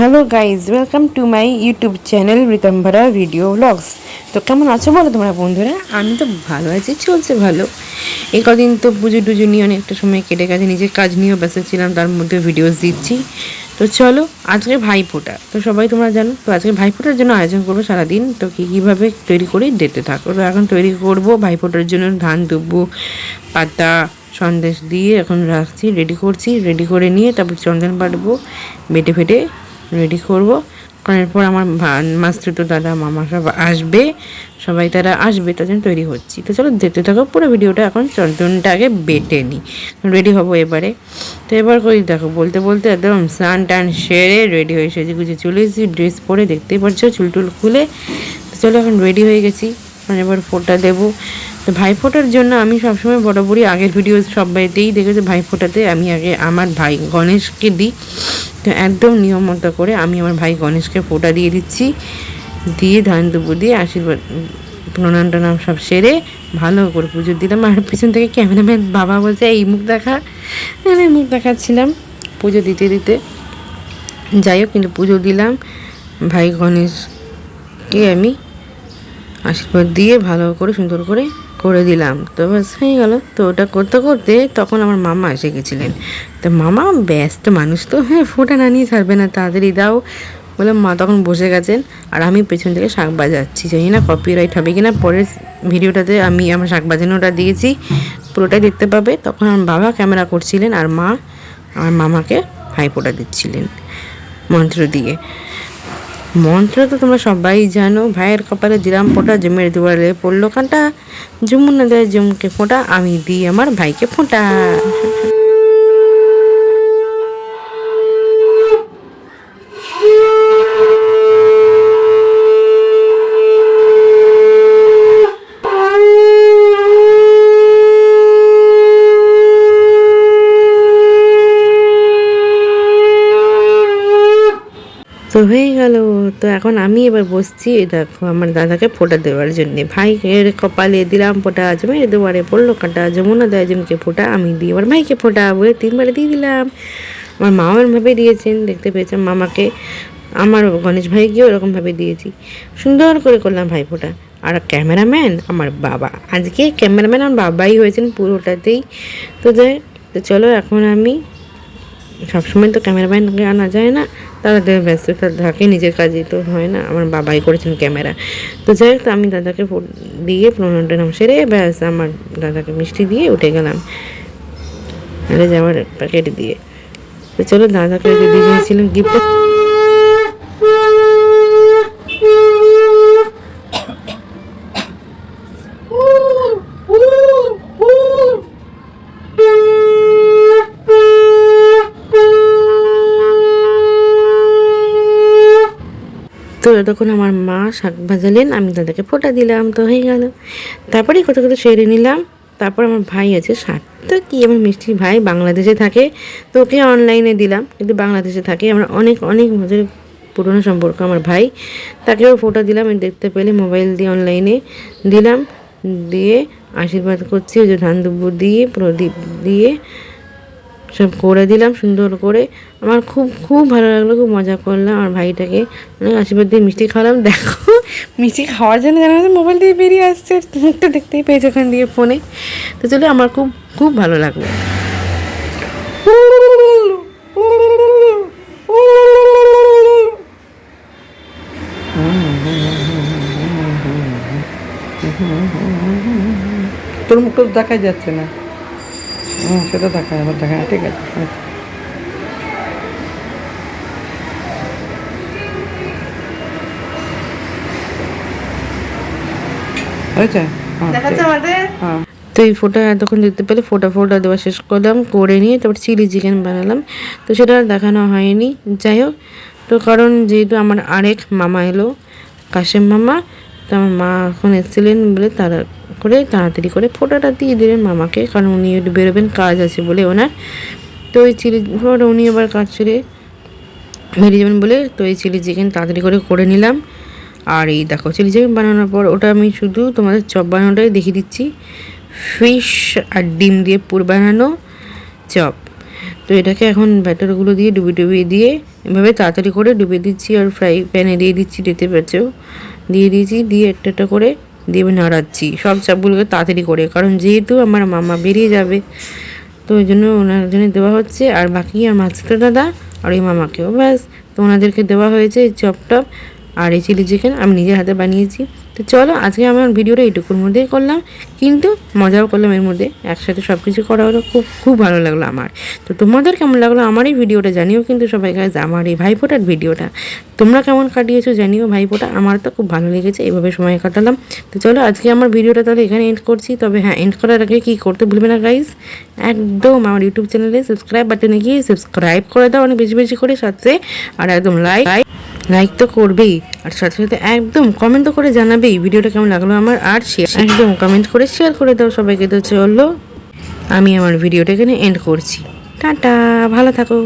Hello guys welcome to my YouTube channel Ritambhara video blogs তো কেমন আছো বলো তোমরা বন্ধুরা? আমি তো ভালো আছি, চলছে ভালো। এই কদিন তো পুজো টুজো নিয়ে অনেকটা সময় কেটে গেছে, নিজের কাজ নিয়েও ব্যস্ত ছিলাম, তার মধ্যে ভিডিওস দিচ্ছি। তো চলো, আজকে ভাইফোঁটা। তো সবাই তোমরা জানো, তো আজকে ভাইফোঁটার জন্য আয়োজন করব সারাদিন। তো কী, কীভাবে তৈরি করেই দেখতে থাকো। তো এখন তৈরি করব ভাইফোঁটার জন্য ধান, দুব্বু, পাতা, সন্দেশ দিয়ে এখন রাখছি রেডি করছি। রেডি করে নিয়ে তারপর চন্দন বাটবো, বেটে ফেটে রেডি করব। করার পর আমার মাস্তুতো দাদা, মামা সব আসবে। সবাই তারা আসবে, তার জন্য তৈরি হচ্ছি। তো চলো দেখতে থাকো, পুরো ভিডিওটা এখন চন্দনটা আগে বেটে নিই। রেডি হব এবারে। তো এবার কই, দেখো, বলতে বলতে একদম স্নান টান সেরে রেডি হয়ে সেজে গুজে চলে এসেছি। ড্রেস পরে দেখতেই পারছ চুল টুল খুলে। তো চলো এখন রেডি হয়ে গেছি। এখন এবার ফোটা দেবো। তো ভাইফোঁটার জন্য আমি সবসময় বরাবরই আগের ভিডিও সবাইতেই দেখেছি, ভাইফোঁটাতে আমি আগে আমার ভাই গণেশকে দিই। তো একদম নিয়ম মতো করে আমি আমার ভাই গণেশকে ফোঁটা দিয়ে দিচ্ছি। দিয়ে ধান দুপুর দিয়ে আশীর্বাদ, প্রণাম টনাম সব সেরে ভালো করে পুজো দিলাম। আর পিছন থেকে ক্যামেরাম্যান বাবা বলছে, এই মুখ দেখা। আমি মুখ দেখাচ্ছিলাম পুজো দিতে দিতে। যাই হোক, কিন্তু পুজো দিলাম। ভাই গণেশকে আমি আশীর্বাদ দিয়ে ভালো করে সুন্দর করে করে দিলাম। তো ব্যাস, হয়ে গেল। তো ওটা করতে করতে তখন আমার মামা এসে গেছিলেন। তো মামা ব্যস্ত মানুষ তো হ্যাঁ ফোটা না নিয়ে ছাড়বে না, তাড়াতাড়ি দাও। বলে, মা তখন বসে গেছেন আর আমি পেছন থেকে শাক বাজাচ্ছি। জানি না কপিরাইট হবে কিনা, পরের ভিডিওটাতে আমি আমার শাক বাজানোটা দিয়েছি। পুরোটাই দেখতে পাবে। তখন আমার বাবা ক্যামেরা করছিলেন আর মা, আমার মামাকে ভাইফোঁটা দিচ্ছিলেন মন্ত্র দিয়ে। মন্ত্র তো তোমরা সবাই জানো। ভাইয়ের কপালে দিলাম ফোঁটা, জমের দুয়ারে পড়ল কাঁটা। যমুনা দেয় জমকে ফোঁটা, আমি দিই আমার ভাইকে ফোঁটা। তো হয়ে গেল। তো এখন আমি এবার বসছি দেখো আমার দাদাকে ফোঁটা দেওয়ার জন্যে। ভাইয়ের কপালে দিলাম ফোঁটা, জমের দুয়ারে পড়ল কাঁটা, যমুনা দেয় জমকে ফোঁটা, আমি দিই আমার ভাইকে ফোটা, বলে তিনবারে দিয়ে দিলাম। আমার মাও এরমভাবে দিয়েছেন, দেখতে পেয়েছেন মামাকে। আমার গণেশ ভাইকেও এরকমভাবে দিয়েছি। সুন্দর করে করলাম ভাই ফোঁটা। আর ক্যামেরাম্যান আমার বাবা। আজকে ক্যামেরাম্যান আমার বাবাই হয়েছেন পুরোটাতেই। তো যাই, তো চলো এখন আমি সবসময় তো ক্যামেরাম্যানকে আনা যায় না তাদের ব্যস্ততা থাকে, নিজের কাজে তো হয় না। আমার বাবাই করেছেন ক্যামেরা। তো যাই হোক, আমি দাদাকে দিয়ে প্রণাম নাম সেরে ব্যাস, আমার দাদাকে মিষ্টি দিয়ে উঠে গেলাম। আরে যাওয়ার প্যাকেট দিয়ে। তো চলো দাদাকে দিয়ে দিয়েছিলাম গিফট তো তখন আমার মা শাক ভাজালেন, আমি দাদাকে ফোঁটা দিলাম, তো হয়ে গেল। তারপরে কত কত সেরে নিলাম। তারপর আমার ভাই আছে সাতটা কি আমার মিষ্টি ভাই বাংলাদেশে থাকে, তো ওকে অনলাইনে দিলাম। কিন্তু বাংলাদেশে থাকে, আমরা অনেক অনেক বছরের পুরনো সম্পর্ক আমার ভাই। তাকেও ফোটো দিলাম, আমি দেখতে পেলে মোবাইল দিয়ে অনলাইনে দিলাম। দিয়ে আশীর্বাদ করছি, ওই যে ধান দিয়ে, প্রদীপ দিয়ে সব করে দিলাম, সুন্দর করে। আমার খুব খুব ভালো লাগল, খুব মজা করলাম আমার ভাইটাকে। অনেক আশীর্বাদ দিয়ে মিষ্টি খাওয়ালাম, দেখো। মিষ্টি খাওয়ার জন্য জানা মোবাইল দিয়ে বেরিয়ে আসছে, মুখটা দেখতেই পেয়েছে ওখান দিয়ে ফোনে তো চলে, আমার খুব খুব ভালো লাগল। তোর মুখটা দেখাই যাচ্ছে না। হুম সেটা দেখায় আবার দেখায়। ঠিক আছে আচ্ছা। হয়েছে? হ্যাঁ, হ্যাঁ। তো এই ফোটা এতক্ষণ দেখতে পেলে ফোটা ফোটা দেওয়া শেষ করলাম করে নিয়ে তারপর চিলি চিকেন বানালাম। তো সেটা আর দেখানো হয়নি যাই হোক। তো কারণ যেহেতু আমার আরেক মামা এলো কাশেম মামা তো আমার মা এখন এসেছিলেন বলে তারা করে তাড়াতাড়ি করে ফোটাটা দিয়ে দিলেন মামাকে, কারণ উনি বেরোবেন, কাজ আছে বলে ওনার। তো ওই চিলি উনি আবার কাজ ছেড়ে বেরিয়ে যাবেন বলে, তো এই চিলি চিকেন তাড়াতাড়ি করে করে নিলাম। আর এই দেখো, চিলি চিকেন বানানোর পর ওটা আমি শুধু তোমাদের চপ বানানোটাই দেখিয়ে দিচ্ছি। ফিশ আর ডিম দিয়ে পুর বানানো চপ। তো এটাকে এখন ব্যাটারগুলো দিয়ে ডুবি ডুবিয়ে দিয়ে এভাবে তাড়াতাড়ি করে ডুবিয়ে দিচ্ছি, আর ফ্রাই প্যানে দিয়ে দিচ্ছি, দেখতে পাচ্ছ? দিয়ে দিয়েছি, দিয়ে একটা একটা করে দিয়ে নাড়াচ্ছি সব চাপগুলোকে তাড়াতাড়ি করে, কারণ যেহেতু আমার মামা বেরিয়ে যাবে, তো ওই জন্য ওনার জন্য দেওয়া হচ্ছে, আর বাকি আর মাছটা দাদা আর ওই মামাকেও, ব্যাস। তো ওনাদেরকে দেওয়া হয়েছে এই চপ টপ আর এই চিলি চিকেন আমি নিজের হাতে বানিয়েছি। তো চলো, আজকে আমার ভিডিওটা এইটুকুর মধ্যেই করলাম। কিন্তু মজাও করলাম এর মধ্যে। একসাথে সব কিছু করা হলো, খুব খুব ভালো লাগল আমার। তো তোমাদের কেমন লাগল আমার এই ভিডিওটা জানিও কিন্তু সবাই গাইজ আমার এই ভাইফোঁটার ভিডিওটা। তোমরা কেমন কাটিয়েছো জানিও ভাইফোঁটা। আমার তো খুব ভালো লেগেছে, এভাবে সময় কাটালাম। তো চলো, আজকে আমার ভিডিওটা তাহলে এখানে এন্ড করছি। তবে হ্যাঁ এন্ড করার আগে কী করতে ভুলবে না গাইজ একদম আমার ইউটিউব চ্যানেলে সাবস্ক্রাইব বাটনে গিয়ে সাবস্ক্রাইব করে দাও, অনেক বেশি বেশি করে সাথে। আর একদম লাইক লাইক তো করবেই। আর সাথে সাথে একদম কমেন্ট তো করে জানাবেই ভিডিওটা কেমন লাগল আমার, আর শেয়ার একদম কমেন্ট করে শেয়ার করে দাও সবাইকে। তো চলল আমি আমার ভিডিওটা এখানে এন্ড করছি। টাটা, ভালো থাকো।